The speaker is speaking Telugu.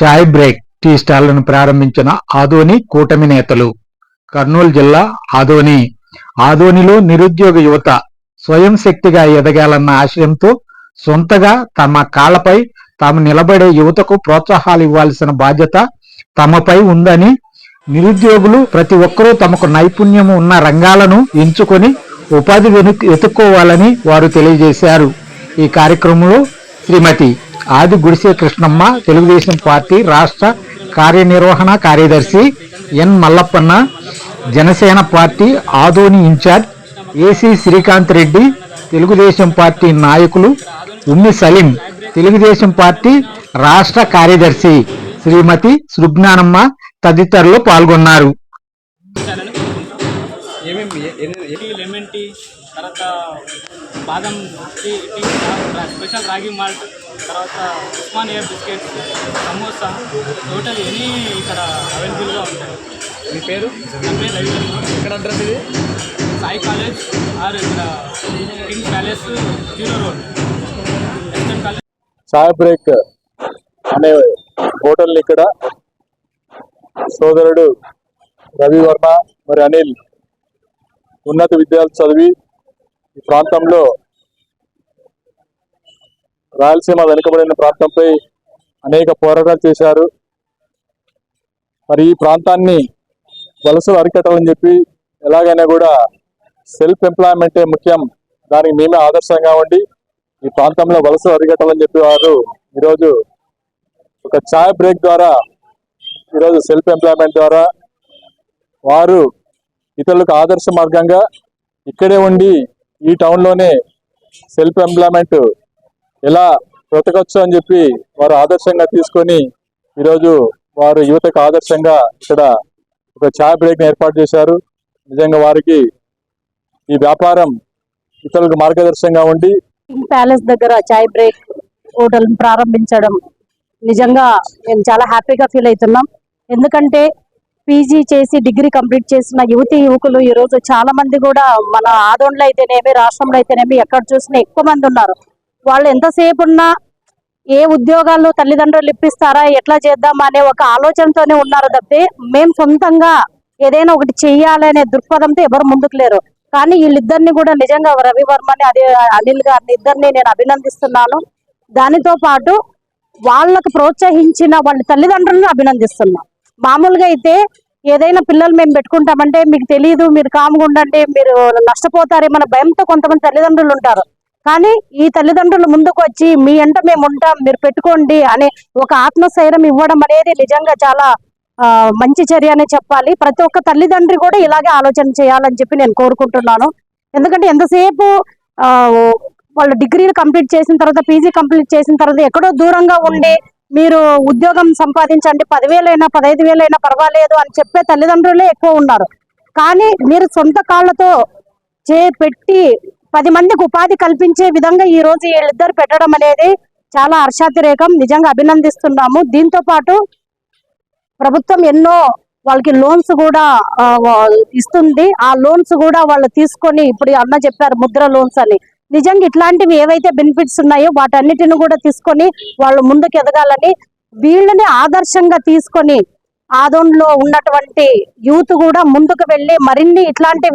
చాయ్ బ్రేక్ టీ స్టాళ్ళను ప్రారంభించిన ఆదోని కూటమి నేతలు. కర్నూలు జిల్లా ఆదోని. ఆదోనిలో నిరుద్యోగ యువత స్వయం శక్తిగా ఎదగాలన్న ఆశయంతో సొంతగా తమ కాళ్ళపై తాము నిలబడే యువతకు ప్రోత్సాహాలు ఇవ్వాల్సిన బాధ్యత తమపై ఉందని నిరుద్యోగులు ప్రతి ఒక్కరూ తమకు నైపుణ్యం ఉన్న రంగాలను ఎంచుకొని ఉపాధి వెనుక్ వెతుక్కోవాలని వారు తెలియజేశారు. ఈ కార్యక్రమంలో శ్రీమతి ఆది గుడిసే కృష్ణమ్మ తెలుగుదేశం పార్టీ రాష్ట్ర కార్యనిర్వహణ కార్యదర్శి N Mallappanna Janasena party Adoni incharge AC Srikanth Reddy Telugu Desam party నాయకులు ఉమ్మి సలీం తెలుగుదేశం పార్టీ రాష్ట్ర కార్యదర్శి శ్రీమతి సుజ్ఞానమ్మ తదితరులు పాల్గొన్నారు తర్వాత బాదం టీ స్పెషల్ రాగి మాల్ట్ తర్వాత Osmania biscuits samosa total any ఇక్కడ అవైలబుల్గా ఉంటాయి. మీ పేరు? నా పేరు రవివర్మ ఎక్కడ అడ్రస్ ఇది? సాయి కాలేజ్ ఆర్ ఇక్కడ king palace zero road. Eastern college. చాయ్ బ్రేక్ అనే హోటల్ ఇక్కడ. సోదరుడు రవి వర్మ మరి అనిల్ ఉన్నత విద్యాలు చదివి ఈ ప్రాంతంలో రాయలసీమ వెనుకబడిన ప్రాంతంపై అనేక పోరాటాలు చేశారు. మరి ఈ ప్రాంతాన్ని వలసలు అరికట్టాలని చెప్పి ఎలాగైనా కూడా సెల్ఫ్ ఎంప్లాయ్మెంటే ముఖ్యం. దానికి మేమే ఆదర్శంగా ఉండి ఈ ప్రాంతంలో వలసలు అరికట్టాలని చెప్పి వారు ఈరోజు ఒక ఛాయ్ బ్రేక్ ద్వారా ఈరోజు సెల్ఫ్ ఎంప్లాయ్మెంట్ ద్వారా వారు ఇతరులకు ఆదర్శ మార్గంగా ఇక్కడే ఉండి ఈ టౌన్లోనే సెల్ఫ్ ఎంప్లాయ్మెంట్ ఎలా బ్రతకచ్చు అని చెప్పి వారు ఆదర్శంగా తీసుకొని ఈరోజు వారు యువతకు ఆదర్శంగా ఇక్కడ ఒక ఛాయ్ బ్రేక్ ఏర్పాటు చేశారు. నిజంగా వారికి ఈ వ్యాపారం ఇతరులకు మార్గదర్శకంగా ఉండి ప్యాలెస్ దగ్గర చాయ్ బ్రేక్ హోటల్ ప్రారంభించడం నిజంగా మేము చాలా హ్యాపీగా ఫీల్ అవుతున్నాం. ఎందుకంటే పీజీ చేసి డిగ్రీ కంప్లీట్ చేసిన యువతి యువకులు ఈ రోజు చాలా మంది కూడా మన ఆదోన్లో అయితేనేమి రాష్ట్రంలో అయితేనేమి ఎక్కడ చూసినా ఎక్కువ మంది ఉన్నారు. వాళ్ళు ఎంతసేపు ఉన్నా ఏ ఉద్యోగాలు తల్లిదండ్రులు ఇప్పిస్తారా ఎట్లా చేద్దాం అనే ఒక ఆలోచనతోనే ఉన్నారు తప్పితే మేము సొంతంగా ఏదైనా ఒకటి చెయ్యాలనే దృక్పథంతో ఎవరు ముందుకు లేరు. కానీ వీళ్ళిద్దరిని కూడా నిజంగా రవివర్మని అదే అనిల్ గారిని ఇద్దరిని నేను అభినందిస్తున్నాను. దానితో పాటు వాళ్ళకు ప్రోత్సహించిన వాళ్ళ తల్లిదండ్రులను అభినందిస్తున్నాను మామూలుగా అయితే ఏదైనా పిల్లలు మేము పెట్టుకుంటామంటే మీకు తెలియదు మీరు కాముగా ఉండండి మీరు నష్టపోతారేమన్న భయంతో కొంతమంది తల్లిదండ్రులు ఉంటారు. కానీ ఈ తల్లిదండ్రులు ముందుకు వచ్చి మీ ఎంట మేము ఉంటాం మీరు పెట్టుకోండి అనే ఒక ఆత్మస్థైర్యం ఇవ్వడం అనేది నిజంగా చాలా మంచి చర్య అనే చెప్పాలి. ప్రతి ఒక్క తల్లిదండ్రి కూడా ఇలాగే ఆలోచన చేయాలని చెప్పి నేను కోరుకుంటున్నాను. ఎందుకంటే ఎంతసేపు వాళ్ళు డిగ్రీలు కంప్లీట్ చేసిన తర్వాత పీజీ కంప్లీట్ చేసిన తర్వాత ఎక్కడో దూరంగా ఉండి మీరు ఉద్యోగం సంపాదించండి. పదివేలైనా పదహైదు వేలైనా పర్వాలేదు అని చెప్పే తల్లిదండ్రులే ఎక్కువ ఉన్నారు. కానీ మీరు సొంత కాళ్ళతో చే పెట్టి పది మందికి ఉపాధి కల్పించే విధంగా ఈ రోజు వీళ్ళిద్దరు పెట్టడం అనేది చాలా హర్షాతిరేకం. నిజంగా అభినందిస్తున్నాము. దీంతో పాటు ప్రభుత్వం ఎన్నో వాళ్ళకి లోన్స్ కూడా ఇస్తుంది. ఆ లోన్స్ కూడా వాళ్ళు తీసుకొని ఇప్పుడు అన్న చెప్పారు ముద్ర లోన్స్ అని. నిజంగా ఇట్లాంటివి ఏవైతే బెనిఫిట్స్ ఉన్నాయో వాటన్నిటిని కూడా తీసుకొని వాళ్ళు ముందుకు ఎదగాలని వీళ్ళని ఆదర్శంగా తీసుకొని ఆదోన్లో ఉన్నటువంటి యూత్ కూడా ముందుకు వెళ్ళి మరిన్ని ఇట్లాంటి